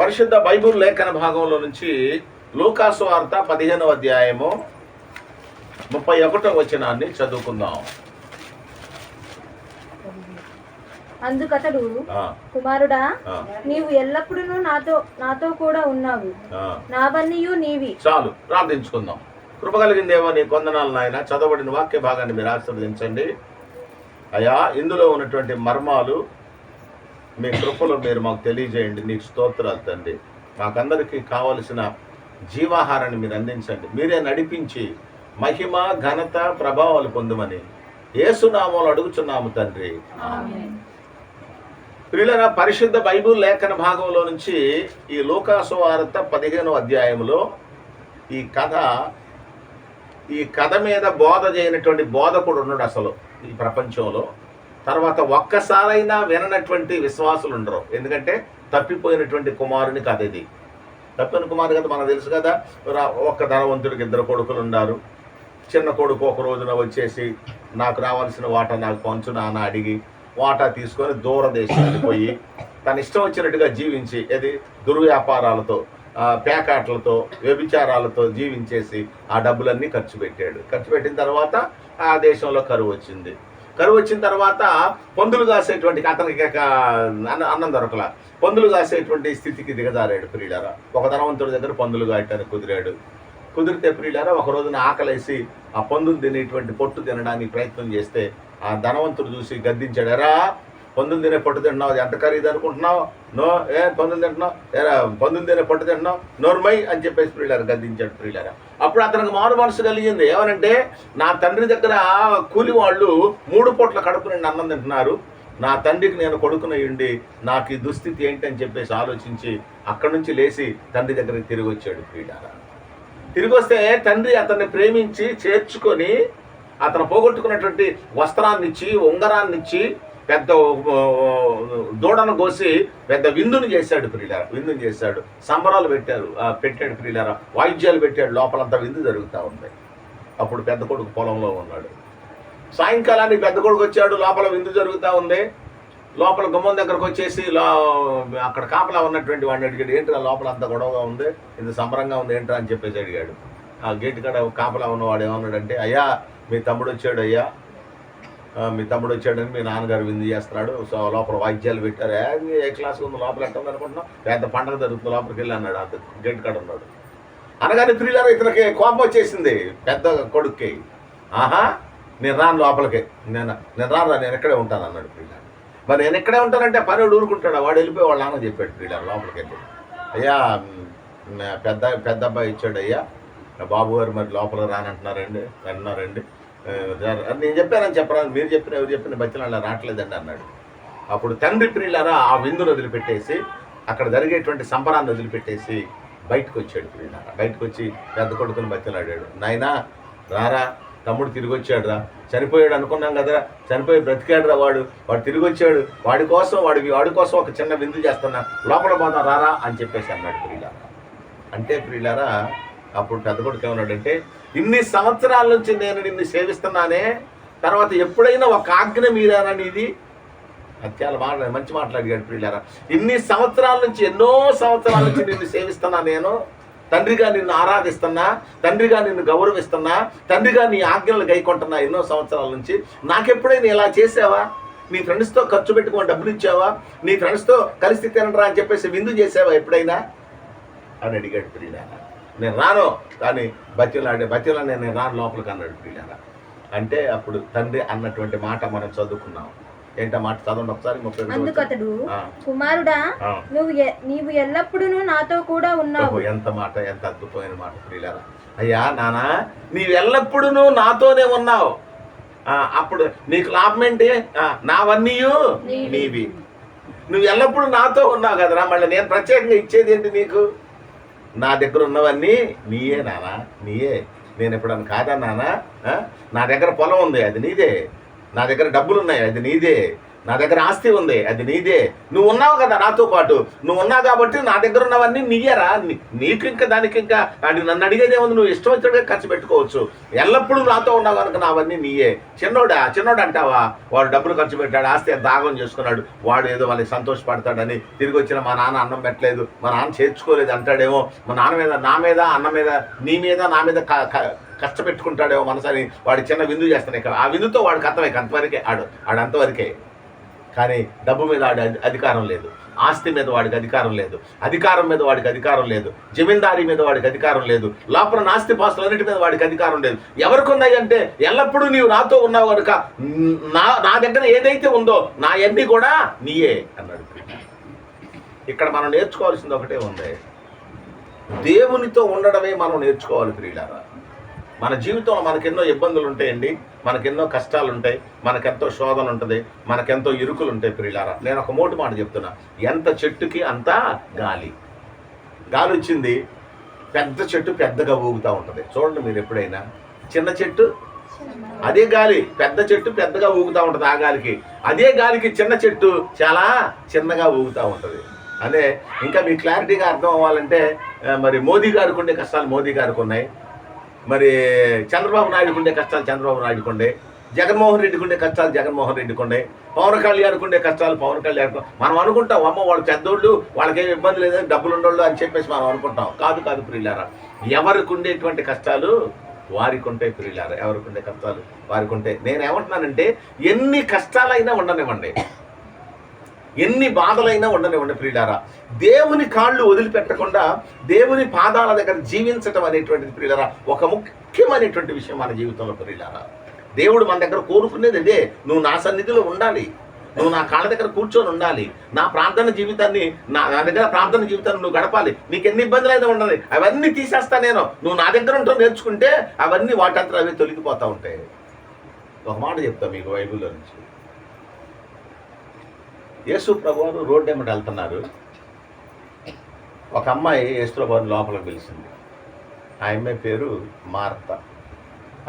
పరిశుద్ధ బైబుల్ లేఖన భాగంలో నుంచి లూకాసు వార్త పదిహేనవ అధ్యాయము ముప్పై ఒకటో వచనాన్ని చదువుకుందాం. అందుకతడు కుమారుడా నీవు ఎల్లప్పుడూ నాతో నాతో కూడా ఉన్నావు. నావన్నీయు నీవి. చాలు ప్రార్థించుకుందాం. కృప కలిగిందేమో నీ కొందనాలు నాయన చదవబడిన వాక్య భాగాన్ని మీరు ఆశీర్వదించండి. అయ్యా ఇందులో ఉన్నటువంటి మర్మాలు మీ కృపలో మీరు మాకు తెలియజేయండి. నీకు స్తోత్రాలు తండ్రి. మాకందరికీ కావలసిన జీవాహారాన్ని మీరు అందించండి. మీరే నడిపించి మహిమ ఘనత ప్రభావాలు పొందమని ఏసునామాలు అడుగుచున్నాము తండ్రి. ప్రియులన పరిశుద్ధ బైబుల్ లేఖన భాగంలో నుంచి ఈ లోకాసు వార్త పదిహేనో అధ్యాయంలో ఈ కథ ఈ కథ మీద బోధ చేయనటువంటి బోధకుడు ఉన్నాడు అసలు ఈ ప్రపంచంలో. తర్వాత ఒక్కసారైనా విననటువంటి విశ్వాసులు ఉండరు ఎందుకంటే తప్పిపోయినటువంటి కుమారుని కథ ఇది. తప్పిన కుమారు కదా మనకు తెలుసు కదా. ఒక్క ధనవంతుడికి ఇద్దరు కొడుకులు ఉన్నారు చిన్న కొడుకు ఒక రోజున వచ్చేసి నాకు రావాల్సిన వాటా నాకు పంచు నాన్న అడిగి వాటా తీసుకొని దూరదేశానికి పోయి తన ఇష్టం వచ్చినట్టుగా జీవించి అది దుర్వ్యాపారాలతో పేకాట్లతో వ్యభిచారాలతో జీవించేసి ఆ డబ్బులన్నీ ఖర్చు పెట్టాడు. ఖర్చు పెట్టిన తర్వాత ఆ దేశంలో కరువు వచ్చింది. కరువు వచ్చిన తర్వాత పందులు కాసేటువంటి అతనికి అన్న అన్నం దొరకల. పందులు కాసేటువంటి స్థితికి దిగజారాడు ప్రియులారా. ఒక ధనవంతుడి దగ్గర పందులు కాయటానికి కుదిరాడు. కుదిరితే ప్రియులారా ఒక రోజున ఆకలేసి ఆ పందులు తినేటువంటి పొట్టు తినడానికి ప్రయత్నం చేస్తే ఆ ధనవంతుడు చూసి గద్దించాడు ఎరా పందులు తినే పొట్టు తింటున్నావు ఎంత ఖరీదు అనుకుంటున్నావు? నో ఏ పందులు తింటున్నావు? పందులు తినే పొట్టు తింటున్నావు? నోర్మై అని చెప్పేసి ప్రియులారా గద్దించాడు ప్రియులారా. అప్పుడు అతనికి మారు మనసు కలిగింది. ఏమనంటే నా తండ్రి దగ్గర కూలి వాళ్ళు మూడు పూట్ల కడుపు నిండి అన్నం తింటున్నారు. నా తండ్రికి నేను కొడుకున ఉండి నాకు ఈ దుస్థితి ఏంటని చెప్పేసి ఆలోచించి అక్కడి నుంచి లేచి తండ్రి దగ్గరికి తిరిగి వచ్చాడు ప్రియులారా. తిరిగి వస్తే తండ్రి అతన్ని ప్రేమించి చేర్చుకొని అతను పోగొట్టుకున్నటువంటి వస్త్రాన్ని ఇచ్చి ఉంగరాన్ని ఇచ్చి పెద్ద దూడను కోసి పెద్ద విందుని చేశాడు ప్రియులారా విందుని చేశాడు. సంబరాలు పెట్టారు ఆ, పెట్టాడు ప్రియులారా. వాయిద్యాలు పెట్టాడు లోపలంతా విందు జరుగుతూ ఉంది. అప్పుడు పెద్ద కొడుకు పొలంలో ఉన్నాడు. సాయంకాలానికి పెద్ద కొడుకు వచ్చాడు లోపల విందు జరుగుతూ ఉంది. లోపల గుమ్మం దగ్గరకు వచ్చేసి లో అక్కడ కాపలా ఉన్నటువంటి వాడిని అడిగాడు ఏంట్రా లోపల అంత గొడవగా ఉంది? ఇది సంబరంగా ఉంది ఏంట్రా? అని చెప్పేసి అడిగాడు. ఆ గేట్ కాడ కాపలా ఉన్నవాడు ఏమన్నాడంటే అయ్యా మీ తమ్ముడు వచ్చాడు అయ్యా. మీ తమ్ముడు వచ్చాడని మీ నాన్నగారు విందు చేస్తున్నాడు. సో లోపల వాయిద్యాలు పెట్టారు. ఏ, క్లాస్ ఉంది? లోపల ఎట్ట ఉంది పెద్ద పండగ జరుగుతుంది. లోపలికి వెళ్ళి అన్నాడు అంత. గేట్ కాడ ఉన్నాడు. అనగానే ప్రియులారా ఇతనికి కోపం వచ్చేసింది. పెద్ద కొడుక్కి. ఆహా నేను రాను లోపలికి. నేను నేను రాను రా, నేను ఇక్కడే ఉంటాను అన్నాడు ప్రియులారా మరి నేను ఇక్కడే ఉంటానంటే పని ఊరుకుంటాడు? వాడు వెళ్ళిపోయి వాళ్ళ నాన్న చెప్పాడు ఫ్రీలర్ లోపలికి వెళ్ళి. అయ్యా పెద్ద పెద్ద అబ్బాయి ఇచ్చాడు అయ్యా. బాబు గారు మరి లోపల రానంటున్నారండి అన్నారండి నేను చెప్పానని చెప్పరా మీరు చెప్పిన ఎవరు చెప్పిన బచ్చలు అలా రావట్లేదండి అన్నాడు. అప్పుడు తండ్రి ప్రియులారా ఆ విందును వదిలిపెట్టేసి అక్కడ జరిగేటువంటి సంబరాన్ని వదిలిపెట్టేసి బయటకు వచ్చాడు ప్రియులారా. బయటకు వచ్చి పెద్ద కొడుకుని బతిలాడాడు. నాయనా రారా తమ్ముడు తిరిగి వచ్చాడు రా చనిపోయాడు అనుకున్నాం కదరా. చనిపోయి బ్రతికాడు రా వాడు. వాడు తిరిగి వచ్చాడు వాడి కోసం వాడి వాడి కోసం ఒక చిన్న విందు చేస్తున్నా. లోపల పోదాం రారా అని చెప్పేసి అన్నాడు ప్రియులారా. అంటే ప్రియులారా అప్పుడు పెద్ద కొడుకు ఏమన్నాడంటే ఇన్ని సంవత్సరాల నుంచి నేను నిన్ను సేవిస్తున్నానే తర్వాత ఎప్పుడైనా ఒక ఆజ్ఞ మీరానని ఇది అది చాలా మాట మంచి మాట్లాడిగాడు పిల్లారా ఇన్ని సంవత్సరాల నుంచి ఎన్నో సంవత్సరాల నుంచి నిన్ను సేవిస్తున్నా నేను. తండ్రిగా నిన్ను ఆరాధిస్తున్నా తండ్రిగా నిన్ను గౌరవిస్తున్నా తండ్రిగా నీ ఆజ్ఞలు గైకొంటున్నా ఎన్నో సంవత్సరాల నుంచి. నాకెప్పుడైనా ఇలా చేసావా? నీ ఫ్రెండ్స్తో ఖర్చు పెట్టుకొని డబ్బులు ఇచ్చావా? నీ ఫ్రెండ్స్తో కలిసి తినరా అని చెప్పేసి విందు చేసావా ఎప్పుడైనా? అని అడిగాడు పిల్లారా నేను రాను. కానీ బతిలాడే బతిలాడే నేను రాను లోపలికి అన్నాడు ప్రియులారా అంటే అప్పుడు తండ్రి అన్నటువంటి మాట మనం చదువుకున్నాం. ఏంటా మాట? చదవండి ఒకసారి ముప్పై. అందుకతడు కుమారుడా. నువ్వు నీవు ఎల్లప్పుడూ నాతో కూడా ఉన్నావు. ఎంత మాట ఎంత అద్భుతమైన మాట ప్రియులారా అయ్యా నానా నీవు ఎల్లప్పుడూ నాతోనే ఉన్నావు. అప్పుడు నీకు లాభం ఏంటి? నావన్నీయు నీవి. నీవి. నువ్వు ఎల్లప్పుడూ నాతో ఉన్నావు కదరా. మళ్ళీ నేను ప్రత్యేకంగా ఇచ్చేది ఏంటి నీకు? నా దగ్గర ఉన్నవన్నీ నీయే నానా నీయే. నేను ఎప్పుడన్నా కాదా నానా? నా దగ్గర పొలం ఉంది అది నీదే. నా దగ్గర డబ్బులు ఉన్నాయి అది నీదే. నా దగ్గర ఆస్తి ఉంది అది నీదే. నువ్వు ఉన్నావు కదా నాతో పాటు. నువ్వు ఉన్నావు కాబట్టి నా దగ్గర ఉన్నవన్నీ నీయరా? నీ- నీకు ఇంకా దానికి ఇంకా అది నన్ను అడిగేదే ఉంది నువ్వు ఇష్టం వచ్చినట్టుగా ఖర్చు పెట్టుకోవచ్చు. ఎల్లప్పుడూ నాతో ఉన్నావు కనుక నావన్నీ నీయే. చిన్నోడా? చిన్నోడు అంటావా? వాడు డబ్బులు ఖర్చు పెట్టాడు ఆస్తి దాగం చేసుకున్నాడు. వాడు ఏదో వాళ్ళకి సంతోషపడతాడని తిరిగి వచ్చిన మా నాన్న అన్నం పెట్టలేదు. మా నాన్న చేర్చుకోలేదు అంటాడేమో. మా నాన్న మీద నా మీద అన్న మీద నీ మీద నా మీద క- క- కష్టపెట్టుకుంటాడేమో మనసని వాడి చిన్న విందు చేస్తాను ఇక్కడ. ఆ విందుతో వాడికి అంతమే అంతవరకే ఆడు ఆడు అంతవరకే. కానీ డబ్బు మీద వాడి అధికారం లేదు. ఆస్తి మీద వాడికి అధికారం లేదు. అధికారం మీద వాడికి అధికారం లేదు. జమీందారీ మీద వాడికి అధికారం లేదు. లోపల నాస్తి పాస్తులు అన్నిటి మీద వాడికి అధికారం లేదు. ఎవరికి ఉన్నాయంటే ఎల్లప్పుడూ నీవు నాతో ఉన్నావు కనుక నా నా దగ్గర ఏదైతే ఉందో నా ఎన్ని కూడా నీయే అన్నాడు ఇక్కడ మనం నేర్చుకోవాల్సింది ఒకటే ఉంది. దేవునితో ఉండడమే మనం నేర్చుకోవాలి ప్రియులారా. మన జీవితంలో మనకెన్నో ఇబ్బందులు ఉంటాయండి మనకెన్నో కష్టాలు ఉంటాయి మనకెంతో శోధన ఉంటుంది మనకెంతో ఇరుకులు ఉంటాయి ప్రియులారా. నేను ఒక మోటు మాట చెప్తున్నా. ఎంత చెట్టుకి అంత గాలి. గాలి వచ్చింది పెద్ద చెట్టు పెద్దగా ఊగుతూ ఉంటుంది. చూడండి మీరు ఎప్పుడైనా. చిన్న చెట్టు అదే గాలి. పెద్ద చెట్టు పెద్దగా ఊగుతూ ఉంటుంది ఆ గాలికి. అదే గాలికి చిన్న చెట్టు చాలా చిన్నగా ఊగుతూ ఉంటుంది. అదే ఇంకా మీ క్లారిటీగా అర్థం అవ్వాలంటే మరి మోదీ గారికి ఉండే కష్టాలు మోదీ గారికి ఉన్నాయి. మరి చంద్రబాబు నాయుడుకు ఉండే కష్టాలు చంద్రబాబు నాయుడుకు ఉండే జగన్మోహన్ రెడ్డికి ఉండే కష్టాలు జగన్మోహన్ రెడ్డికి ఉండే పవన్ కళ్యాణ్కి ఉండే కష్టాలు పవన్ కళ్యాణ్ మనం అనుకుంటాం అమ్మ వాళ్ళు పెద్దోళ్ళు వాళ్ళకేం ఇబ్బంది లేదని డబ్బులు ఉండోళ్ళు అని చెప్పేసి మనం అనుకుంటాం. కాదు కాదు ప్రియులారా ఎవరికి ఉండేటువంటి కష్టాలు వారికి ఉంటే ప్రియులారా ఎవరికి ఉండే కష్టాలు వారికి ఉంటే. నేను ఏమంటున్నానంటే ఎన్ని కష్టాలైనా ఉండనివ్వండి. ఎన్ని బాధలైనా ఉండనివ్వండి ప్రియులారా. దేవుని కాళ్ళు వదిలిపెట్టకుండా దేవుని పాదాల దగ్గర జీవించటం అనేటువంటిది ప్రియులారా ఒక ముఖ్యమైనటువంటి విషయం మన జీవితంలో ప్రియులారా. దేవుడు మన దగ్గర కోరుకునేది అదే నువ్వు నా సన్నిధిలో ఉండాలి. నువ్వు నా కాళ్ళ దగ్గర కూర్చొని ఉండాలి. నా ప్రార్థన జీవితాన్ని నా నా దగ్గర ప్రార్థన జీవితాన్ని నువ్వు గడపాలి. నీకు ఎన్ని ఇబ్బందులు అయితే ఉండాలి. అవన్నీ తీసేస్తా నేను. నువ్వు నా దగ్గర ఉంటూ నేర్చుకుంటే అవన్నీ వాటంతా అవి తొలగిపోతూ ఉంటాయి. ఒక మాట చెప్తా మీకు బైబిల్లో నుంచి. యేసు ప్రభువారు రోడ్డు ఏమిటి వెళ్తున్నారు. ఒక అమ్మాయి యేసు ప్రభువారిని లోపలికి పిలిచింది. ఆ అమ్మాయి పేరు మార్త.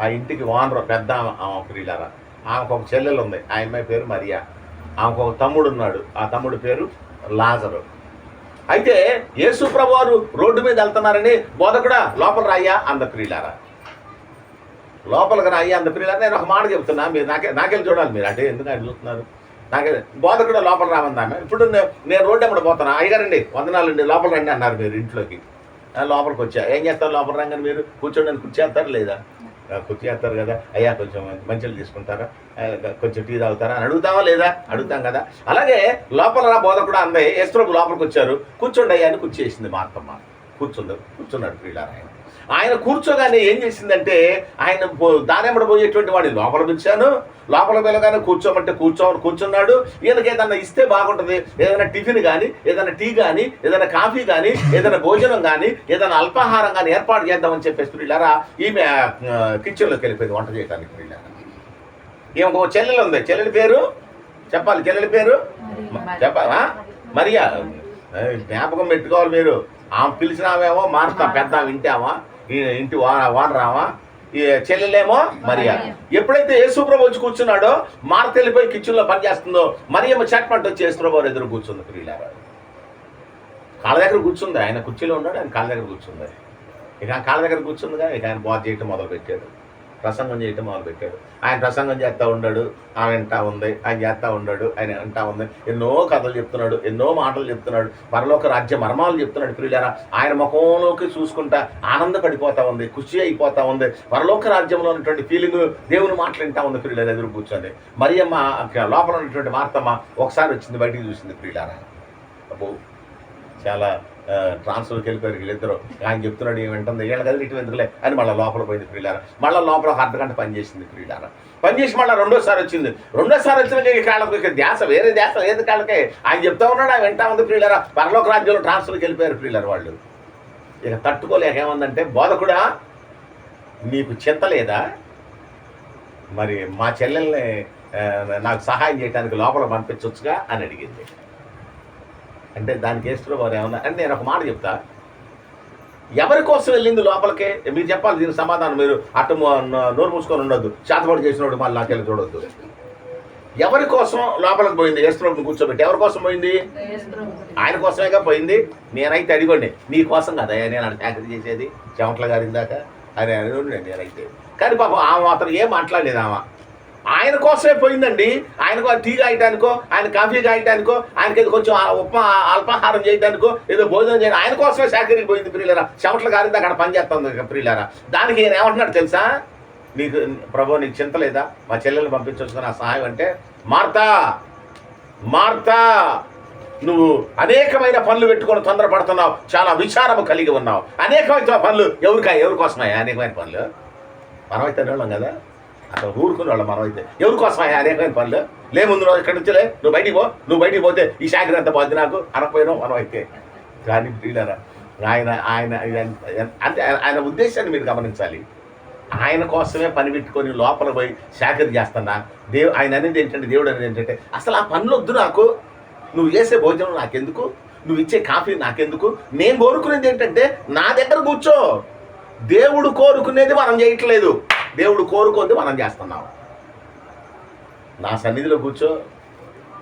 ఆ ఇంటికి వానరు పెద్ద ఆమె ప్రియులారా ఆమెకు ఒక చెల్లెలు ఉంది. ఆ అమ్మాయి పేరు మరియా. ఆమెకు ఒక తమ్ముడు ఉన్నాడు. ఆ తమ్ముడు పేరు లాజరు. అయితే యేసు ప్రభువారు రోడ్డు మీద వెళ్తున్నారని బోధకుడా లోపల రాయ్యా అంద ప్రియులారా లోపలికి రాయ్యా అంద ప్రియులారా నేను ఒక మాట చెప్తున్నా. మీరు నాకే నాకెళ్ళి చూడాలి మీరు? అంటే ఎందుకు అడుగుతున్నారు నాకు నాకే బోధకుడు లోపల రామందామె ఇప్పుడు నేను రోడ్డు ఎమ్మడ పోతాను? అయ్యగారండి వందనాలండి లోపల రండి అన్నారు మీరు ఇంట్లోకి. లోపలికి వచ్చా. ఏం చేస్తారు లోపల రంగని మీరు? కూర్చోండి అని కూర్చేస్తారు లేదా? ఆ, కూర్చేస్తారు కదా. అయ్యా కొంచెం మంచిలు తీసుకుంటారా? కొంచెం టీ తాగుతారా? అని అడుగుతావా లేదా? అడుగుతాం కదా. అలాగే లోపల రా కూడా అందే. యశ్వరపు లోపలికి వచ్చారు. కూర్చోండి అయ్యా అని కూర్చేసింది మా అత్తమ్మ కూర్చుందరు కూర్చున్నాడు వీళ్ళారాయణ ఆయన కూర్చోగానే ఏం చేసిందంటే ఆయన దానెమ్మడ పోయేటువంటి వాడిని లోపల పిలిచాను. లోపల పిలగానే కూర్చోమంటే కూర్చో కూర్చున్నాడు. ఈయనకి ఏదైనా ఇస్తే బాగుంటుంది. ఏదైనా టిఫిన్ కానీ ఏదైనా టీ కానీ ఏదైనా కాఫీ కానీ ఏదైనా భోజనం కానీ ఏదైనా అల్పాహారం కానీ ఏర్పాటు చేద్దామని చెప్పేసి పిల్లారా ఈమె కిచెన్లోకి వెళ్ళిపోయింది వంట చేయడానికి ఈమె ఒక చెల్లెలు ఉంది. చెల్లెలి పేరు? చెప్పాలి చెల్లెలి పేరు? చెప్పాలా మరియా? జ్ఞాపకం పెట్టుకోవాలి మీరు. ఆమె పిలిచిన ఆమెమో మారుతాం పెద్ద ఈ ఇంటి వానరామా ఈ చెల్లెలేమో మరియా. ఎప్పుడైతే యేసుప్రభు వచ్చి కూర్చున్నాడో మార్త వెళ్ళిపోయి కిచెన్లో పని చేస్తుందో మరియమ్మ చట్పంట వచ్చి యేసుప్రభు ఎదురు కూర్చుంది ప్రియులారా. కాళ్ళ దగ్గర కూర్చుంది ఆయన కుర్చీలో ఉన్నాడు ఆయన కాళ్ళ దగ్గర కూర్చుంది. ఇక కాళ్ళ దగ్గర కూర్చుందిగా ఇక ఆయన బాధ చేయటం మొదలు పెట్టాడు ప్రసంగం చేయటం మొదలు పెట్టాడు ఆయన ప్రసంగం చేస్తూ ఉన్నాడు ఆమె వింటా ఉంది ఆయన చేస్తూ ఉన్నాడు ఆయన వింటా ఉంది. ఎన్నో కథలు చెప్తున్నాడు ఎన్నో మాటలు చెప్తున్నాడు పరలోక రాజ్య మర్మాలు చెప్తున్నాడు ప్రియులారా. ఆయన ముఖంలోకి చూసుకుంటా ఆనందపడిపోతా ఉంది ఖుషి అయిపోతా ఉంది. పరలోక రాజ్యంలో ఉన్నటువంటి ఫీలింగ్ దేవుని మాటలు వింటా ఉంది ప్రియులారా ఎదురు కూర్చొని. మరియమ్మ అమ్మ లోపల ఉన్నటువంటి మార్తమ్మ ఒకసారి వచ్చింది బయటికి చూసింది ప్రియులారా. అబ్బో చాలా ట్రాన్స్ఫర్కి వెళ్ళిపోయారు వీళ్ళిద్దరు. ఆయన చెప్తున్నాడు ఏమి వింటుంది వీళ్ళ కదా ఇటు ఎందుకులే అని మళ్ళీ లోపల పోయింది ప్రియులార. మళ్ళీ లోపల ఒక అర్ధ గంట పని ప్రియులార. చేసి మళ్ళీ రెండోసారి వచ్చింది. రెండోసారి వచ్చిన కాళ్ళకి ధ్యాస వేరే ధ్యాస లేదు కాళ్ళకే? ఆయన చెప్తా ఉన్నాడు ఆయన వింటా ఉంది ప్రియులార. పరలోక రాజ్యంలో ట్రాన్స్ఫర్కి వెళ్ళిపోయారు ప్రియులార వాళ్ళు. ఇక తట్టుకోలేక ఏమందంటే బోధకుడా నీకు చింత లేదా? మరి మా చెల్లెల్ని నాకు సహాయం చేయడానికి లోపల పంపించవచ్చుగా అని అడిగింది. అంటే దానికి వేస్తున్న వారు ఏమన్నా అంటే నేను ఒక మాట చెప్తా. ఎవరి కోసం వెళ్ళింది లోపలికే? మీరు చెప్పాలి దీనికి సమాధానం. మీరు అట్ట నోరు మూసుకొని ఉండొద్దు. చేతపాటు చేసినోడు మళ్ళీ నాకెళ్ళి చూడొద్దు. ఎవరి కోసం లోపలికి పోయింది? యేసుప్రభుని కూర్చోబెట్టి ఎవరి కోసం పోయింది? ఆయన కోసమేగా పోయింది? నేనైతే అడిగండి. నీ కోసం కదా? నేను ఆడ చేసేది? చెమట్ల గారి దాకా అని అడిగండి నేనైతే. కానీ పాపం ఆమె మాత్రం ఏం మాట్లాడలేదు ఆమె. ఆయన కోసమే పోయిందండి. ఆయనకు టీ కాయటానికో ఆయన కాఫీ కాయటానికో ఆయనకి ఏదో కొంచెం ఉప్మా అల్పాహారం చేయడానికో ఏదో భోజనం చేయడం ఆయన కోసమే శాఖరికి పోయింది ప్రియులరా. చెమట్ల గారి అక్కడ పని చేస్తుంది ప్రియులరా. దానికి ఈయన ఏమంటున్నాడు తెలుసా? నీకు ప్రభు నీకు చింత లేదా? మా చెల్లెల్ని పంపించవచ్చు నా సహాయం అంటే మార్తా మార్తా నువ్వు అనేకమైన పనులు పెట్టుకొని తొందరపడుతున్నావు. చాలా విచారము కలిగి ఉన్నావు. అనేకమైన పనులు ఎవరికా? ఎవరి కోసమయ్యా? అనేకమైన పనులు? మనమైతే వాళ్ళం కదా. అసలు ఊరుకునే వాళ్ళ మనమైతే ఎవరి కోసమయ్యా అనేకమైన పనులు? లే ముందు నువ్వు ఇక్కడి నుంచి లే. నువ్వు బయటికి పో. నువ్వు బయటికి పోతే ఈ శాఖ అంత పోద్ది నాకు. అనకపోయినావు మనమైతే కానీ ప్రియులరా ఆయన ఆయన అంటే ఆయన ఉద్దేశాన్ని మీరు గమనించాలి. ఆయన కోసమే పని పెట్టుకొని లోపల పోయి శాఖరి చేస్తున్నా. దేవు ఆయన అనేది ఏంటంటే దేవుడు అనేది ఏంటంటే అసలు ఆ పనులు వద్దు నాకు. నువ్వు చేసే భోజనం నాకెందుకు? నువ్వు ఇచ్చే కాఫీ నాకెందుకు? నేను కోరుకునేది ఏంటంటే నా దగ్గర కూర్చో. దేవుడు కోరుకునేది మనం చేయట్లేదు. దేవుడు కోరుకుంది మనం చేస్తున్నాం. నా సన్నిధిలో కూర్చో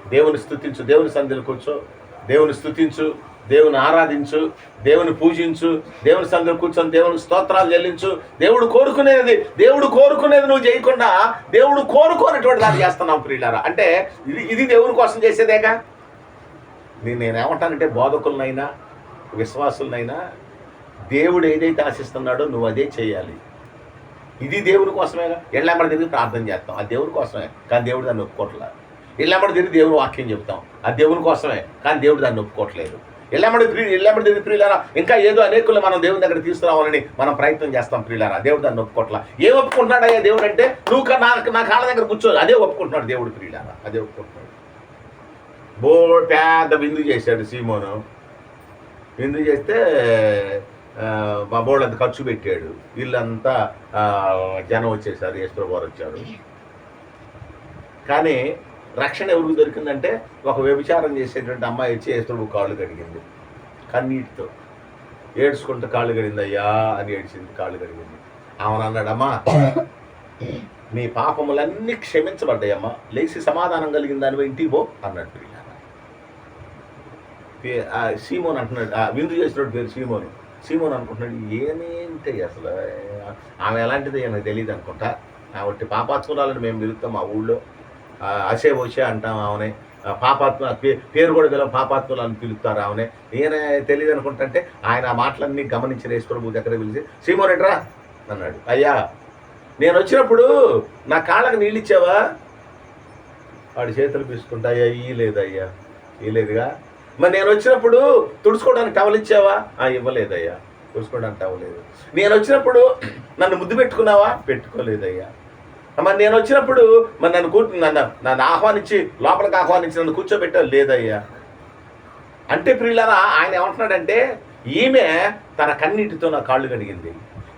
దేవుని స్థుతించు దేవుని సన్నిధిలో కూర్చో దేవుని స్థుతించు దేవుని ఆరాధించు దేవుని పూజించు దేవుని సన్నిధిలో కూర్చొని దేవుని స్తోత్రాలు చెల్లించు. దేవుడు కోరుకునేది దేవుడు కోరుకునేది నువ్వు చేయకుండా దేవుడు కోరుకోనటువంటి దాన్ని చేస్తున్నావు ప్రియులారా. అంటే ఇది ఇది దేవుని కోసం చేసేదేగా? నేను నేనేమంటానంటే బోధకులనైనా విశ్వాసులనైనా దేవుడు ఏదైతే ఆశిస్తున్నాడో నువ్వు అదే చేయాలి. ఇది దేవుని కోసమేగా. ఎళ్ళమ్మడి తిరిగి ప్రార్థన చేస్తాం. ఆ దేవుడి కోసమే కానీ దేవుడు దాన్ని ఒప్పుకోవట్లేదు ఎళ్ళమ్మడి తిరిగి దేవుడు వాక్యం చెప్తాం. ఆ దేవుని కోసమే కానీ దేవుడు దాన్ని ఒప్పుకోవట్లేదు ఎల్లమ్మడి ప్రి ఎల్లమ్మడి తిరిగి ప్రియులారా ఇంకా ఏదో అనేకులు మనం దేవుని దగ్గర తీసుకురావాలని మనం ప్రయత్నం చేస్తాం ప్రియులారా. దేవుడు దాన్ని ఒప్పుకోవట్లా ఏ ఒప్పుకుంటున్నాడయ్యా దేవుడు అంటే నువ్వు నా నా కాళ్ళ దగ్గర కూర్చో అదే ఒప్పుకుంటున్నాడు దేవుడు ప్రియులారా. అదే ఒప్పుకుంటున్నాడు. బో పెద్ద విందు చేశాడు సీమోను. విందు చేస్తే ఆ, మా బోర్డు ఖర్చు పెట్టాడు. వీళ్ళంతా జనం వచ్చేసారు యేసుప్రభు వచ్చాడు వచ్చారు. కానీ రక్షణ ఎవరికి దొరికిందంటే ఒక వ్యభిచారం చేసేటువంటి అమ్మాయి వచ్చి యేసుప్రభు కాళ్ళు కడిగింది. కన్నీటితో. ఏడ్చుకుంటూ కాళ్ళు కడిగింది అయ్యా అని ఏడ్చింది కాళ్ళు కడిగింది. ఆమెను అన్నాడమ్మా నీ పాపములన్నీ క్షమించబడ్డాయమ్మా. లేచి సమాధానం కలిగిన దానిపై ఇంటికి పో అన్నాడు సీమోన్ అంటున్నాడు ఆ విందు చేసినట్టు పేరు సీమోను. సీమోన్ అనుకుంటున్నాడు ఏమేంటి అసలు ఆమె ఎలాంటిది నాకు తెలియదు అనుకుంటా. కాబట్టి పాపాత్మురాలను మేము పిలుస్తాం మా ఊళ్ళో. అసే వచ్చే అంటాం ఆమెనే. పాపాత్మ పే- పేరు కూడా పిలవ పాపాత్ములను పిలుస్తారు ఆమెనే. నేనే తెలియదు అనుకుంటుంటే ఆయన ఆ మాటలన్నీ గమనించిన ఈశ్వరభు దగ్గర పిలిచి సీమోన్ ఎట్రా? అన్నాడు. అయ్యా నేను వచ్చినప్పుడు నా కాళ్ళకు నీళ్ళు ఇచ్చావా? వాడి చేతులు పీసుకుంటా అయ్యా ఇయ్యలేదయ్యా ఇయ్యలేదుగా మరి నేను వచ్చినప్పుడు తుడుచుకోవడానికి టవల్ ఇచ్చావా? ఇవ్వలేదయ్యా. తుడుచుకోవడానికి టవలేదు నేను వచ్చినప్పుడు నన్ను ముద్దు పెట్టుకున్నావా? పెట్టుకోలేదయ్యా. మరి నేను వచ్చినప్పుడు మరి నన్ను కూర్చు నన్ను నన్ను ఆహ్వానించి లోపలికి ఆహ్వానించి నన్ను కూర్చోబెట్టావు? లేదయ్యా. అంటే ప్రియులారా ఆయన ఏమంటున్నాడంటే ఈమె తన కన్నీటితో నా కాళ్ళు కడిగింది.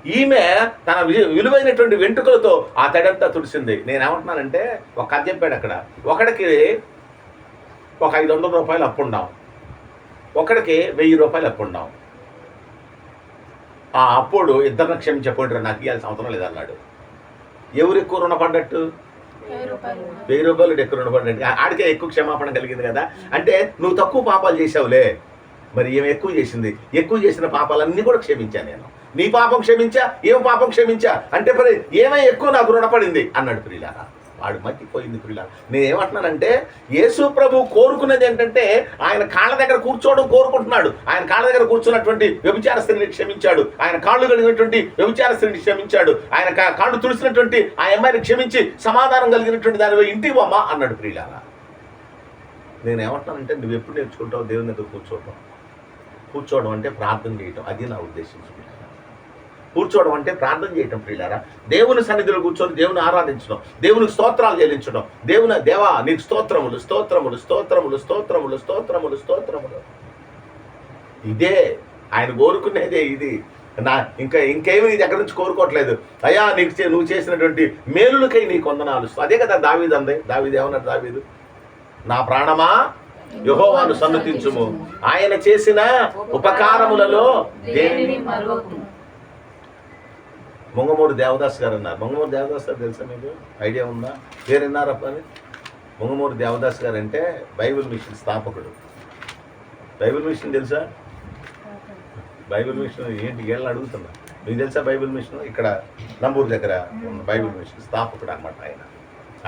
ఈమె తన విలువైనటువంటి వెంట్రుకలతో ఆ తడంతా తుడిసింది. నేను ఏమంటున్నానంటే ఒక కథ చెప్పాడు అక్కడ. ఒకడికి ఒక ఐదు వందల రూపాయలు అప్పుండాం. ఒకడికి వెయ్యి రూపాయలు అప్పుండాం ఆ అప్పుడు ఇద్దరిని క్షమించకపోండి నాకు ఇవ్వాల్సిన అవసరం లేదన్నాడు. ఎవరు ఎక్కువ రుణపడ్డట్టు? వెయ్యి రూపాయలు ఎక్కువ రుణపడ్డట్టు. ఆడికే ఎక్కువ క్షమాపణ కలిగింది కదా. అంటే నువ్వు తక్కువ పాపాలు చేసావులే మరి ఏం ఎక్కువ చేసింది. ఎక్కువ చేసిన పాపాలన్నీ కూడా క్షమించా నేను. నీ పాపం క్షమించా ఏం పాపం క్షమించా? అంటే మరి ఏమై ఎక్కువ నాకు రుణపడింది? అన్నాడు ప్రియులారా. వాడు మట్టిపోయింది పిల్ల నేను ఏమంటున్నానంటే యేసు ప్రభు కోరుకున్నది ఏంటంటే ఆయన కాళ్ళ దగ్గర కూర్చోవడం కోరుకుంటున్నాడు. ఆయన కాళ్ళ దగ్గర కూర్చున్నటువంటి వ్యభిచార స్త్రీని క్షమించాడు. ఆయన కాళ్ళు కలిగినటువంటి వ్యభిచార స్త్రీని క్షమించాడు. ఆయన కాళ్ళు తుడిసినటువంటి ఆ అమ్మాయిని క్షమించి సమాధానం కలిగినటువంటి దాని ఇంటికి పోమ్మా అన్నాడు ప్రియులారా. నేనేమంటున్నానంటే నువ్వు ఎప్పుడు నేర్చుకుంటావు? దేవుని దగ్గర కూర్చోవటం. కూర్చోవడం అంటే ప్రార్థన చేయటం. అది నా ఉద్దేశించుకుంటాను కూర్చోవడం అంటే ప్రార్థన చేయటం ప్రియులారా. దేవుని సన్నిధిలో కూర్చొని దేవుని ఆరాధించడం దేవునికి స్తోత్రాలు చెల్లించడం. దేవుని దేవా నీకు స్తోత్రములు స్తోత్రములు స్తోత్రములు స్తోత్రములు స్తోత్రములు స్తోత్రములు. ఇదే ఆయన కోరుకునేదే ఇది. నా ఇంకా ఇంకేమి నీ దగ్గర నుంచి కోరుకోవట్లేదు. అయ్యా నీకు నువ్వు చేసినటువంటి మేలులకై నీకు వందనాలు. అదే కదా దావీది అంది. దావీది ఏమన్నాడు దావీదు? నా ప్రాణమా? యహోవాను సన్నతించుము. ఆయన చేసిన ఉపకారములలో దేనిని మొంగమూడి దేవదాస్ గారు అన్నారు. మొంగమూడి దేవదాస్ గారు తెలుసా మీకు? ఐడియా ఉందా? పేరు విన్నారా అని దేవదాస్ గారు అంటే బైబిల్ మిషన్ స్థాపకుడు. బైబిల్ మిషన్ తెలుసా? బైబిల్ మిషన్ ఏంటి? ఏళ్ళు అడుగుతున్నా. మీకు తెలుసా బైబిల్ మిషన్? ఇక్కడ నంబూరు దగ్గర ఉన్న బైబిల్ మిషన్ స్థాపకుడు అనమాట ఆయన.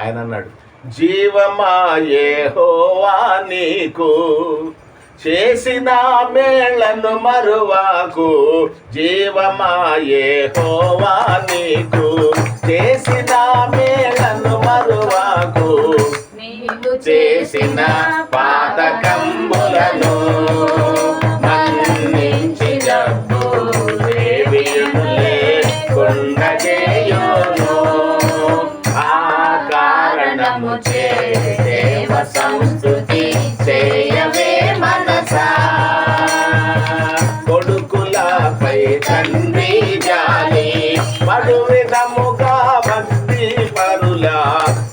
ఆయన అన్నాడు జీవమాయే హోవా నీకు చేసిన మేళ్ళను మరువాకు జీవమాయే హోవా నీకు. చేసిన మేళ్ళను మరువాకు నీవు చేసిన పాతకంబులను. పడు విధముగా భక్తి పరుల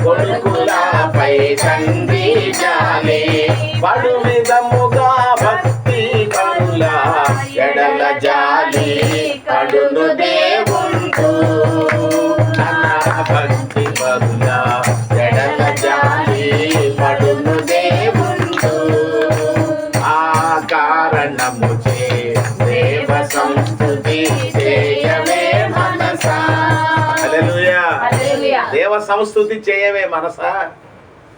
కొడుకులపై తండ్రి జాలి. పడు విధముగా సంస్కృతి చేయవే మనసా?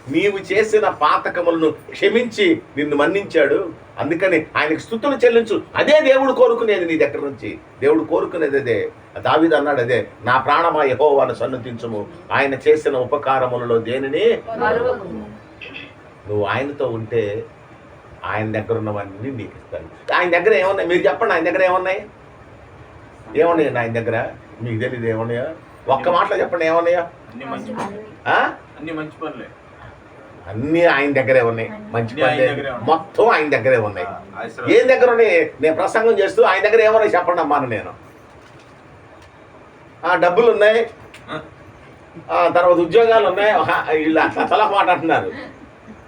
నీవు చేసిన పాతకములను క్షమించి నిన్ను మన్నించాడు. అందుకని ఆయనకి స్థుతులు చెల్లించు. అదే దేవుడు కోరుకునేది నీ దగ్గర నుంచి. దేవుడు కోరుకునేది అదే. దావిది అన్నాడు అదే నా ప్రాణమా యెహోవాను సన్నతించుము. ఆయన చేసిన ఉపకారములలో దేనిని. నువ్వు ఆయనతో ఉంటే ఆయన దగ్గర ఉన్నవన్నీ నీకు ఇస్తాను ఆయన దగ్గర ఏమున్నాయి? మీరు చెప్పండి ఆయన దగ్గర ఏమున్నాయి? ఏమున్నాయండి ఆయన దగ్గర? మీకు తెలియదు ఏమున్నాయా? ఒక్క మాటలో చెప్పండి ఏమున్నాయా? అన్ని మంచి పనులే. ఆ? అన్ని మంచి పనులే. అన్నీ ఆయన దగ్గరే ఉన్నాయి. మంచి పనులే. మొత్తం ఆయన దగ్గరే ఉన్నాయి. ఏం దగ్గర ఉన్నాయి? నేను ప్రసంగం చేస్తూ ఆయన దగ్గర ఏమున్నాయి చెప్పండి అమ్మాను నేను. ఆ డబ్బులు ఉన్నాయి. తర్వాత ఉద్యోగాలు ఉన్నాయి. వీళ్ళు అట్లా తల మాట అంటున్నారు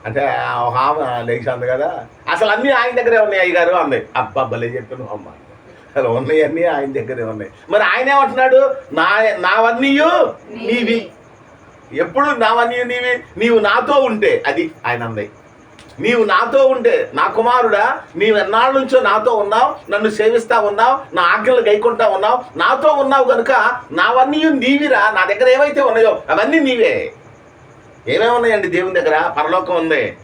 అంటే ఆ ఒక ఆమె లేచింది కదా. అసలు అన్నీ ఆయన దగ్గరే ఉన్నాయి అయ్యగారు అంది. అబ్బా భలే చెప్పాను అమ్మ. అసలు ఉన్నాయి అన్నీ ఆయన దగ్గరే ఉన్నాయి. మరి ఆయన ఏమంటున్నాడు? నా నావన్నీయు నీవి. ఎప్పుడు నావన్నీ నీవి నీవు నాతో ఉంటే అది ఆయన అంది నీవు నాతో ఉంటే నా కుమారుడా నీవు ఎన్నాళ్ళ నుంచో నాతో ఉన్నావు నన్ను సేవిస్తా ఉన్నావు నా ఆజ్ఞలు గైకుంటా ఉన్నావు నాతో ఉన్నావు కనుక నావన్నీ నీవిరా నా దగ్గర ఏవైతే ఉన్నాయో అవన్నీ నీవే. ఏమేమి ఉన్నాయండి దేవుని దగ్గర? పరలోకం ఉంది.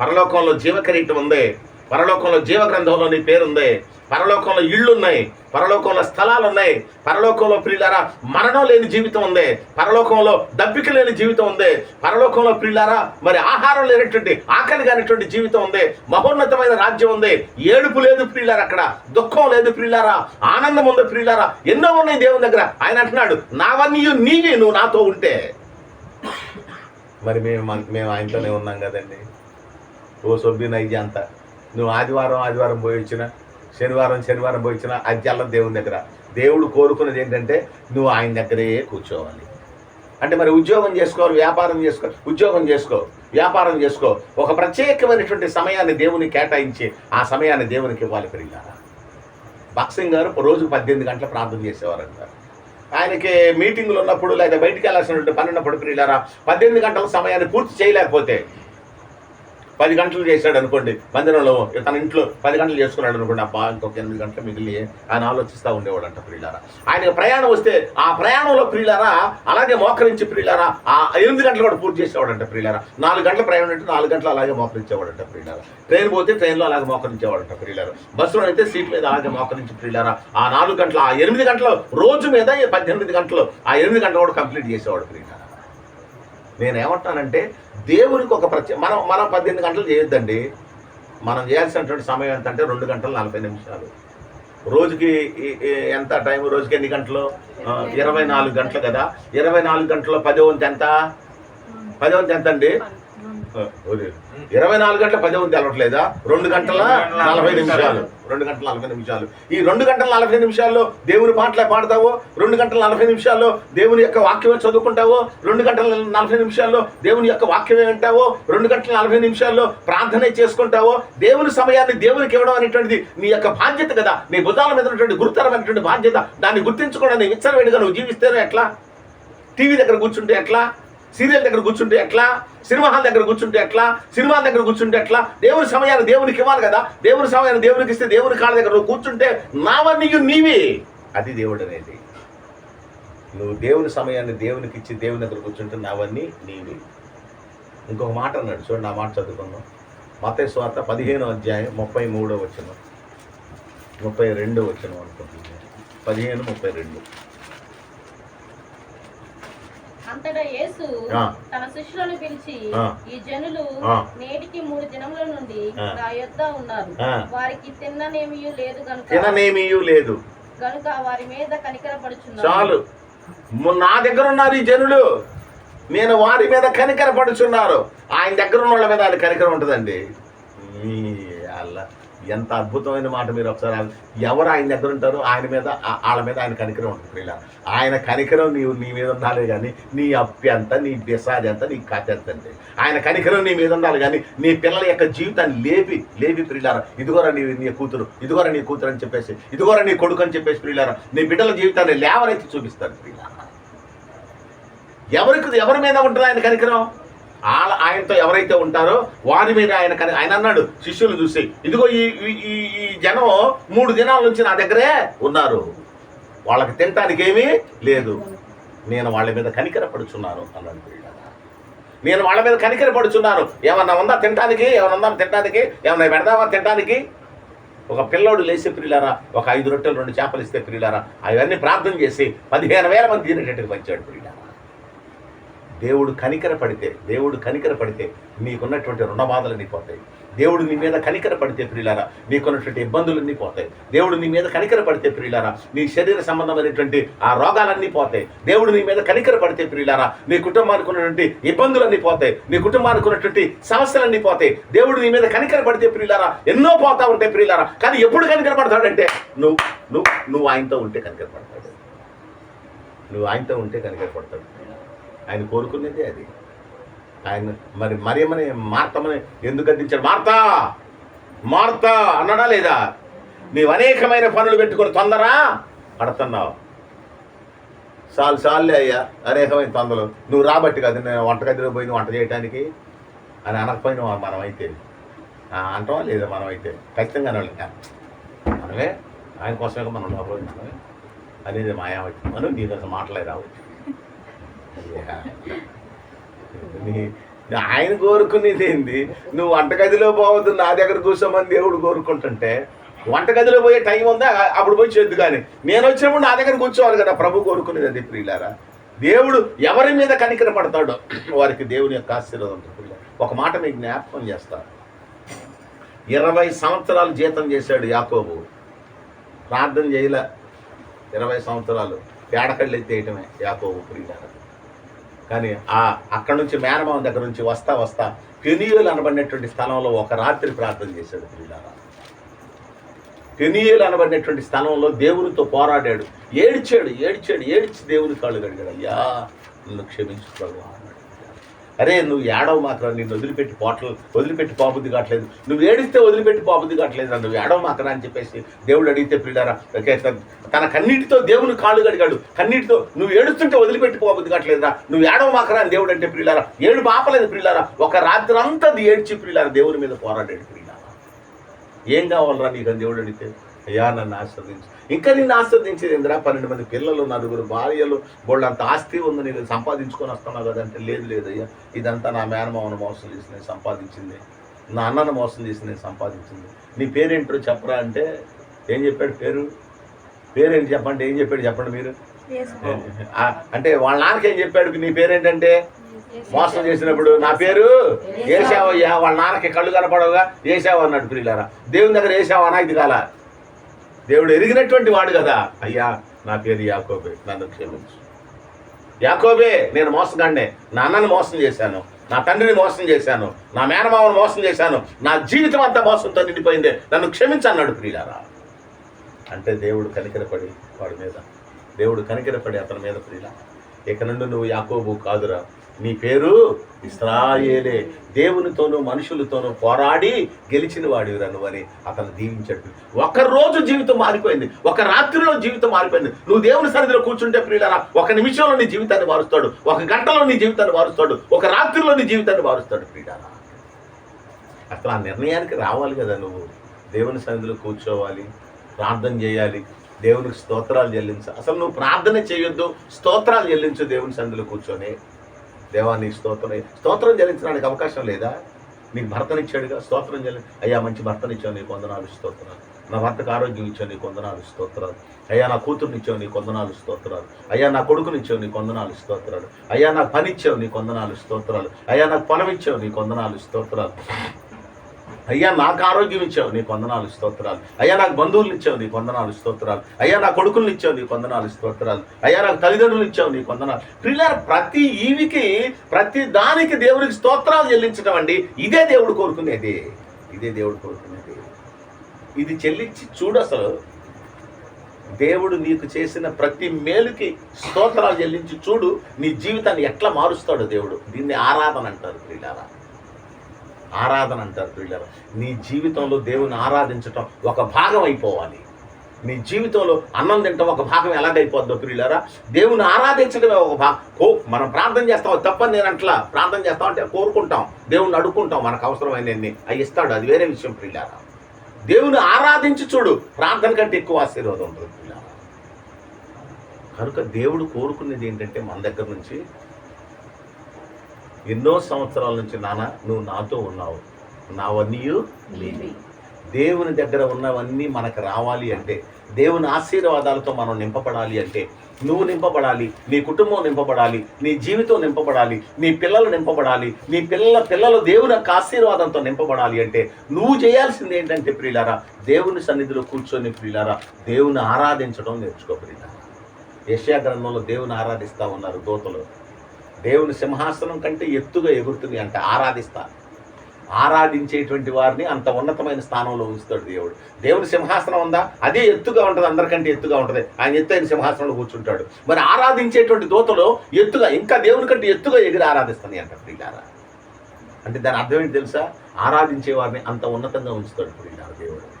పరలోకంలో జీవకరీటం ఉంది. పరలోకంలో జీవ గ్రంథంలో నీ పేరుంది. పరలోకంలో ఇళ్ళు ఉన్నాయి పరలోకంలో స్థలాలు ఉన్నాయి పరలోకంలో ప్రియులారా మరణం లేని జీవితం ఉంది. పరలోకంలో దప్పిక లేని జీవితం ఉంది. పరలోకంలో ప్రియులారా మరి ఆహారం లేనటువంటి ఆకలి కానిటువంటి జీవితం ఉంది. మహోన్నతమైన రాజ్యం ఉంది. ఏడుపు లేదు ప్రియులారా అక్కడ. దుఃఖం లేదు ప్రియులారా. ఆనందం ఉంది ప్రియులారా. ఎన్నో ఉన్నాయి దేవుని దగ్గర. ఆయన అంటున్నాడు నావన్నీ నీవి నువ్వు నాతో ఉంటే. మరి మేము మేము ఆయనతోనే ఉన్నాం కదండి. ఓ సొబ్బి నైజీ అంతా. నువ్వు ఆదివారం ఆదివారం పోయి వచ్చినా శనివారం శనివారం పోయించిన వచ్చిన దేవుని దగ్గర. దేవుడు కోరుకున్నది ఏంటంటే నువ్వు ఆయన దగ్గరే కూర్చోవాలి. అంటే మరి ఉద్యోగం చేసుకోవాలి వ్యాపారం చేసుకో ఉద్యోగం చేసుకో వ్యాపారం చేసుకో. ఒక ప్రత్యేకమైనటువంటి సమయాన్ని దేవుని కేటాయించి ఆ సమయాన్ని దేవునికి ఇవ్వాలి పెరిగారా? బాక్సింగ్ గారు రోజు పద్దెనిమిది గంటల ప్రార్థన చేసేవారంట ఆయనకి మీటింగ్లు ఉన్నప్పుడు లేదా బయటికి వెళ్ళాల్సినటువంటి పని ఉన్నప్పుడు ప్రియులారా పద్దెనిమిది గంటల సమయాన్ని పూర్తి చేయలేకపోతే పది గంటలు చేశాడు అనుకోండి మందిరంలో తన ఇంట్లో పది గంటలు చేసుకున్నాడు అనుకోండి అబ్బా ఇంకొక ఎనిమిది గంటలు మిగిలి ఆయన ఆలోచిస్తూ ఉండేవాడంట ప్రియులారా. ఆయన ప్రయాణం వస్తే ఆ ప్రయాణంలో ప్రియులారా అలాగే మోకరించి ప్రియులారా ఆ ఎనిమిది గంటలు కూడా పూర్తి చేసేవాడంట ప్రియులారా. నాలుగు గంటల ప్రయాణం అంటే నాలుగు గంటలు అలాగే మోకరించేవాడంట ప్రియులారా. ట్రైన్ పోతే ట్రైన్లో అలాగే మోకరించేవాడంట ప్రియులారా. బస్సులో అయితే సీట్ మీద అలాగే మోకరించి ప్రియులారా ఆ నాలుగు గంటలు ఆ ఎనిమిది గంటలు రోజు మీద పద్దెనిమిది గంటలు ఆ ఎనిమిది గంటలు కూడా కంప్లీట్ చేసేవాడు ప్రియులారా. నేను ఏమంటానంటే దేవునికి ఒక ప్రత్యేక మనం మనం పద్దెనిమిది గంటలు చేయొద్దండి. మనం చేయాల్సినటువంటి సమయం ఎంత అంటే రెండు గంటలు నలభై నిమిషాలు. రోజుకి ఎంత టైం? రోజుకి ఎన్ని గంటలు? ఇరవై నాలుగు గంటలు కదా. ఇరవై నాలుగు గంటల్లో పదో వంతు ఎంత? పదో వంతు ఎంత అండి? ఇరవై నాలుగు గంటల పదో వంతు తెలవట్లేదా రెండు గంటల నలభై నిమిషాలు. రెండు గంటల నలభై నిమిషాలు. ఈ రెండు గంటల నలభై నిమిషాల్లో దేవుని పాటలే పాడతావు? రెండు గంటల నలభై నిమిషాల్లో దేవుని యొక్క వాక్యమే చదువుకుంటావు? రెండు గంటల నలభై నిమిషాల్లో దేవుని యొక్క వాక్యమే వింటావు? రెండు గంటల నలభై నిమిషాల్లో ప్రార్థనే చేసుకుంటావు? దేవుని సమయాన్ని దేవునికి ఇవ్వడం అనేటువంటిది నీ యొక్క బాధ్యత కదా. నీ భుజాల మీద ఉన్నటువంటి గురుతరమైనటువంటి బాధ్యత. దాన్ని గుర్తించకుండా నీ విచ్చలవేడిగా నువ్వు జీవిస్తేనే ఎట్లా? టీవీ దగ్గర కూర్చుంటే ఎట్లా? సీరియల్ దగ్గర కూర్చుంటే ఎట్లా? సినిమా హాల్ దగ్గర కూర్చుంటే ఎట్లా? సినిమా దగ్గర కూర్చుంటే ఎట్లా? దేవుని సమయాన్ని దేవునికి ఇవ్వాలి కదా? దేవుని సమయాన్ని దేవునికి ఇస్తే దేవుని కాళ్ళ దగ్గర నువ్వు కూర్చుంటే నావన్నీ నీవి. అది దేవుడు అనేది. నువ్వు దేవుని సమయాన్ని దేవునికి ఇచ్చి దేవుని దగ్గర కూర్చుంటే నావన్నీ నీవి. ఇంకొక మాట అన్నాడు. చూడండి ఆ మాట చదువుకుందాం. మత స్వార్థ పదిహేనో అధ్యాయం ముప్పై మూడో వచ్చిన ముప్పై రెండో వచ్చిన అనుకుంటున్నాను. పదిహేను ముప్పై రెండు. అంతటా యేసు. తన శిష్యులను పిలిచి. ఈ జనులు. నేటికి మూడు దినముల నుండి. నా యొద్ద ఉన్నారు. వారికి తిన్ననేమీ లేదు గనుక తిననేమీయూ లేదు గనుక వారి మీద కనికరపడుచున్నారు చాలు నా దగ్గర ఉన్నారు ఈ జనులు నేను వారి మీద కనికర పడుచున్నారు ఆయన దగ్గర ఉన్న వాళ్ళ మీద ఆయన కనికరం ఉంటుందండి ఈ అల్ల ఎంత అద్భుతమైన మాట మీరు ఒకసారి ఎవరు ఆయన దగ్గర ఉంటారో ఆయన మీద వాళ్ళ మీద ఆయన కనికరం ఉంటుంది ఇలా ఆయన కనికరం నీవు నీ మీద ఉండాలి కానీ నీ అప్పు ఎంత నీ బిసాది ఎంత నీ కథ ఎంత అండి ఆయన కనికరం నీ మీద ఉండాలి కానీ నీ పిల్లల యొక్క జీవితాన్ని లేపి లేపి ప్రియులారా. ఇదిగోరా నీ నీ కూతురు ఇదిగోరా నీ కూతురు అని చెప్పేసి ఇదిగోరా నీ కొడుకు అని చెప్పేసి ప్రియులారా నీ బిడ్డల జీవితాన్ని లేవరైతే చూపిస్తారు ప్రియులారా. ఎవరికి ఎవరి మీద ఉంటుంది ఆయన కనికరం? వాళ్ళ ఆయనతో ఎవరైతే ఉంటారో వారి మీద ఆయన ఆయన అన్నాడు శిష్యులు చూసి ఇదిగో ఈ ఈ- ఈ జనం మూడు దినాల నుంచి నా దగ్గరే ఉన్నారు. వాళ్ళకి తినటానికి ఏమీ లేదు. నేను వాళ్ళ మీద కనికరపడుచున్నాను అన్నాడు నేను వాళ్ళ మీద కనికరపడుచున్నాను. ఏమన్నా ఉందా తినటానికి? ఏమన్నా ఉందా తినటానికి? ఏమన్నా పెడదామా తినటానికి? ఒక పిల్లోడు లేచి ప్రియులారా ఒక ఐదు రొట్టెలు రెండు చేపలు ఇస్తే ప్రియులారా అవన్నీ ప్రార్థన చేసి పదిహేను వేల మంది తినేటట్టుగా పంచాడు ప్రియులారా దేవుడు కనికర పడితే దేవుడు కనికర పడితే నీకున్నటువంటి రుణబాధలన్నీ పోతాయి. దేవుడు నీ మీద కనికర పడితే ప్రియులారా నీకున్నటువంటి ఇబ్బందులన్నీ పోతాయి. దేవుడు నీ మీద కనికర పడితే ప్రియులారా నీ శరీర సంబంధమైనటువంటి ఆ రోగాలన్నీ పోతాయి. దేవుడు నీ మీద కనికర పడితే ప్రియులారా నీ కుటుంబానికి ఉన్నటువంటి ఇబ్బందులన్నీ పోతాయి. నీ కుటుంబానికి ఉన్నటువంటి సమస్యలన్నీ పోతాయి. దేవుడు నీ మీద కనికర పడితే ప్రియులారా ఎన్నో పోతా ఉంటాయి ప్రియులారా కానీ ఎప్పుడు కనికర పడతాడంటే నువ్వు నువ్వు నువ్వు ఆయనతో ఉంటే కనికర పడతాడు నువ్వు ఆయనతో ఉంటే కనికర పడతాడు ఆయన కోరుకునేదే అది. ఆయన మరి మరేమని మార్తమని ఎందుకు అందించాడు మార్తా! మార్తా! అన్నాడా లేదా? నీవు అనేకమైన పనులు పెట్టుకొని తొందర పడుతున్నావు. చాలు చాలులే అయ్యా! అనేకమైన తొందరలు. నువ్వు రాబట్టి కదా నేను వంటగదిలో పోయి వంట చేయడానికి అని అనకపోయినా మనమైతే? అంటావా లేదా మనమైతే? ఖచ్చితంగా అనాలి. మనమే. ఆయన కోసమే మనం లోపల మనమే అనేది మాయావతి మనం నీ కోసం మాట్లాడి రావచ్చు ఆయన కోరుకునేది ఏంది నువ్వు వంటగదిలో పోవద్దు నా దగ్గర కూర్చోమని దేవుడు కోరుకుంటుంటే వంటగదిలో పోయే టైం ఉందా? అప్పుడు పోయి చేద్దు కానీ. నేను వచ్చినప్పుడు నా దగ్గర కూర్చోవాలి కదా ప్రభు కోరుకునేది అది ప్రియులారా. దేవుడు ఎవరి మీద కనికర పడతాడో వారికి దేవుని యొక్క ఆశీర్వాదం ఒక మాట మీకు జ్ఞాపకం చేస్తా. ఇరవై సంవత్సరాలు జీతం చేశాడు యాకోబు. ప్రార్థన చేయలే. ఇరవై సంవత్సరాలు. పేడకళ్ళు ఎత్తేయటమే యాకోబు ప్రియులారా. కానీ ఆ అక్కడ నుంచి మేనమామ దగ్గర నుంచి వస్తా వస్తా పెనీయులు అనబడినటువంటి స్థలంలో ఒక రాత్రి ప్రార్థన చేశాడు పిల్లారా పెనీయులు అనబడినటువంటి స్థలంలో దేవునితో పోరాడాడు. ఏడ్చాడు ఏడ్చాడు ఏడ్చి దేవుని కాళ్ళు కడిగాడు. అయ్యా నన్ను క్షమించు అరే నువ్వు ఏడవ మాత్రం నేను వదిలిపెట్టి పోటలు వదిలిపెట్టి పోబుద్ది కావట్లేదు. నువ్వు ఏడిస్తే వదిలిపెట్టి పోబుద్ది కావట్లేదు నువ్వు ఏడవ మాత్రం అని చెప్పేసి దేవుడు అడిగితే పిల్లారా తన- కన్నీటితో దేవుని కాళ్ళు గడిగాడు కన్నీటితో నువ్వు ఏడుస్తుంటే వదిలిపెట్టి పోబుద్ది కావట్లేదురా. నువ్వు ఏడవ మాకరా అని దేవుడు అంటే పిల్లారా ఏడు పాపలేదు పిల్లారా ఒక రాత్రి అంతా అది ఏడ్చి పిల్లారా దేవుని మీద పోరాడాడు పిల్లారా ఏం కావాలరా నీకు దేవుడు అడిగితే అయ్యా నన్ను ఆస్వాదించు ఇంకా నిన్ను ఆస్వాదించేది ఇందిరా పన్నెండు మంది పిల్లలు నలుగురు భార్యలు. బోళ్ళంత ఆస్తి ఉంది నేను సంపాదించుకొని వస్తున్నావు కదా అంటే లేదు లేదు అయ్యా. ఇదంతా నా మేనమామను మోసం చేసి నేను సంపాదించింది. నా అన్నను మోసం చేసి నేను సంపాదించింది. నీ పేరేంటో చెప్పరా అంటే ఏం చెప్పాడు పేరు? పేరేంటి చెప్పండి ఏం చెప్పాడు చెప్పండి మీరు? అంటే వాళ్ళ నాన్నకి ఏం చెప్పాడు? నీ పేరేంటంటే? మోసం చేసినప్పుడు. నా పేరు? ఏసావయ్యా వాళ్ళ నాన్నకి కళ్ళు కనపడవుగా? ఏసావు అన్నాడు ప్రియులారా. దేవుని దగ్గర ఏసావా ఇది కాల? దేవుడు ఎరిగినటువంటి వాడు కదా. అయ్యా నా పేరు యాకోబే నన్ను క్షమించు. యాకోబే నేను మోసగాడినే. నా అన్నను మోసం చేశాను. నా తండ్రిని మోసం చేశాను. నా మేనమామను మోసం చేశాను. నా జీవితం అంతా మోసంతో నిండిపోయింది. నన్ను క్షమించన్నాడు ప్రియులారా. అంటే దేవుడు కనికరపడి వాడి మీద. దేవుడు కనికరపడి అతని మీద ప్రియుల. ఇక నుండి నువ్వు యాకోబు కాదురా. నీ పేరు ఇస్రాయేలే. దేవునితోనూ మనుషులతోనూ పోరాడి గెలిచిన వాడివిరా నువ్వని అతను దీవించాడు. ఒక రోజు జీవితం మారిపోయింది. ఒక రాత్రిలో జీవితం మారిపోయింది. నువ్వు దేవుని సన్నిధిలో కూర్చుంటే ప్రియులరా ఒక నిమిషంలో నీ జీవితాన్ని మారుస్తాడు. ఒక గంటలో నీ జీవితాన్ని మారుస్తాడు. ఒక రాత్రిలో నీ జీవితాన్ని మారుస్తాడు ప్రియులరా. అసలు ఆ నిర్ణయానికి రావాలి కదా నువ్వు. దేవుని సన్నిధిలో కూర్చోవాలి ప్రార్థన చేయాలి దేవునికి స్తోత్రాలు చెల్లించు అసలు నువ్వు ప్రార్థన చేయొద్దు స్తోత్రాలు చెల్లించు దేవుని సన్నిధిలో కూర్చొని. దేవా నీ స్తోత్రం. స్తోత్రం చెల్లించడానికి అవకాశం లేదా? నీకు భర్తనిచ్చాడుగా? స్తోత్రం చెల్లి అయ్యా మంచి భర్తనిచ్చావు నీకు వందనాలు స్తోత్రాలు. నా భర్తకు ఆరోగ్యం ఇచ్చావు నీకు వందనాలు స్తోత్రాలు. అయ్యా నా కూతురునిచ్చావు నీకు వందనాలు స్తోత్రాలు. అయ్యా నా కొడుకునిచ్చావు నీకు వందనాలు స్తోత్రాలు. అయ్యా నాకు పనిచ్చావు నీ నీకు వందనాలు స్తోత్రాలు. అయ్యా నాకు పొలం ఇచ్చావు నీకు వందనాలు స్తోత్రాలు. అయ్యా నాకు ఆరోగ్యం ఇచ్చావు నీ కొందనాలు స్తోత్రాలు. అయ్యా నాకు బంధువులు ఇచ్చావు నీ కొందనాలు స్తోత్రాలు. అయ్యా నా కొడుకులు ఇచ్చావు నీ కొందనాలు స్తోత్రాలు. అయ్యా నాకు తల్లిదండ్రులు ఇచ్చావు నీ కొందనాలు పిల్లలు ప్రతి ఈవికి ప్రతి దానికి దేవుడికి స్తోత్రాలు చెల్లించడం అండి. ఇదే దేవుడు కోరుకునేది. ఇదే దేవుడు కోరుకునేది. ఇది చెల్లించి చూడు అసలు. దేవుడు నీకు చేసిన ప్రతి మేలుకి స్తోత్రాలు చెల్లించి చూడు. నీ జీవితాన్ని ఎట్లా మారుస్తాడు దేవుడు. దీన్ని ఆరాధన అంటారు ప్రియులారా. ఆరాధన అంటారు ప్రియులారా. నీ జీవితంలో దేవుని ఆరాధించటం ఒక భాగం అయిపోవాలి. నీ జీవితంలో అన్నం తింటాం ఒక భాగం ఎలాగైపోద్దో ప్రియులారా. దేవుని ఆరాధించడమే ఒక భాగం. కో మనం ప్రార్థన చేస్తాం తప్పని నేను అట్లా ప్రార్థన చేస్తాం అంటే కోరుకుంటాం. దేవుణ్ణి అడుక్కుంటాం. మనకు అవసరమైనన్ని అవి ఇస్తాడు. అది వేరే విషయం ప్రియులారా. దేవుని ఆరాధించి చూడు. ప్రార్థన కంటే ఎక్కువ ఆశీర్వాదం ఉంటుంది ప్రియులారా. కనుక దేవుడు కోరుకునేది ఏంటంటే మన దగ్గర నుంచి ఎన్నో సంవత్సరాల నుంచి నాన్న నువ్వు నాతో ఉన్నావు. నావన్నీ నీవి. దేవుని దగ్గర ఉన్నవన్నీ మనకు రావాలి అంటే దేవుని ఆశీర్వాదాలతో మనం నింపబడాలి అంటే నువ్వు నింపబడాలి నీ కుటుంబం నింపబడాలి నీ జీవితం నింపబడాలి నీ పిల్లలు నింపబడాలి నీ పిల్లల పిల్లలు దేవుని యొక్క ఆశీర్వాదంతో నింపబడాలి అంటే నువ్వు చేయాల్సింది ఏంటంటే ప్రియులారా దేవుని సన్నిధిలో కూర్చొని ప్రియులారా దేవుని ఆరాధించడం నేర్చుకో ప్రియులారా. యశ్యా గ్రంథంలో దేవుని ఆరాధిస్తా ఉన్నారు దోతలు. దేవుని సింహాసనం కంటే ఎత్తుగా ఎగురుతుంది అంటే ఆరాధిస్తాను ఆరాధించేటువంటి వారిని అంత ఉన్నతమైన స్థానంలో ఉంచుతాడు దేవుడు. దేవుని సింహాసనం ఉందా? అదే ఎత్తుగా ఉంటుంది అందరికంటే ఎత్తుగా ఉంటుంది. ఆయన ఎత్తైన సింహాసనంలో కూర్చుంటాడు. మరి ఆరాధించేటువంటి దూతలు ఎత్తుగా ఇంకా దేవుని కంటే ఎత్తుగా ఎగిరి ఆరాధిస్తాను అంట ప్రియులారా. అంటే దాని అర్థం ఏంటి తెలుసా? ఆరాధించే వారిని అంత ఉన్నతంగా ఉంచుతాడు ప్రియులారా దేవుడు.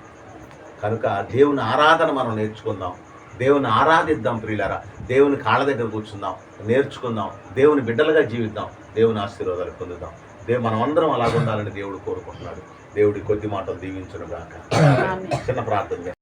కనుక దేవుని ఆరాధన మనం నేర్చుకుందాం. దేవుని ఆరాధిద్దాం ప్రియులారా. దేవుని కాళ్ళ దగ్గర కూర్చుందాం నేర్చుకుందాం దేవుని బిడ్డలుగా జీవిద్దాం దేవుని ఆశీర్వాదాలు పొందుదాం. దేవు మనం అందరం అలాగ ఉండాలని దేవుడు కోరుకుంటున్నాడు. దేవుడి కొద్ది మాటలు దీవించును గాక ఆమేన్. చిన్న ప్రార్థన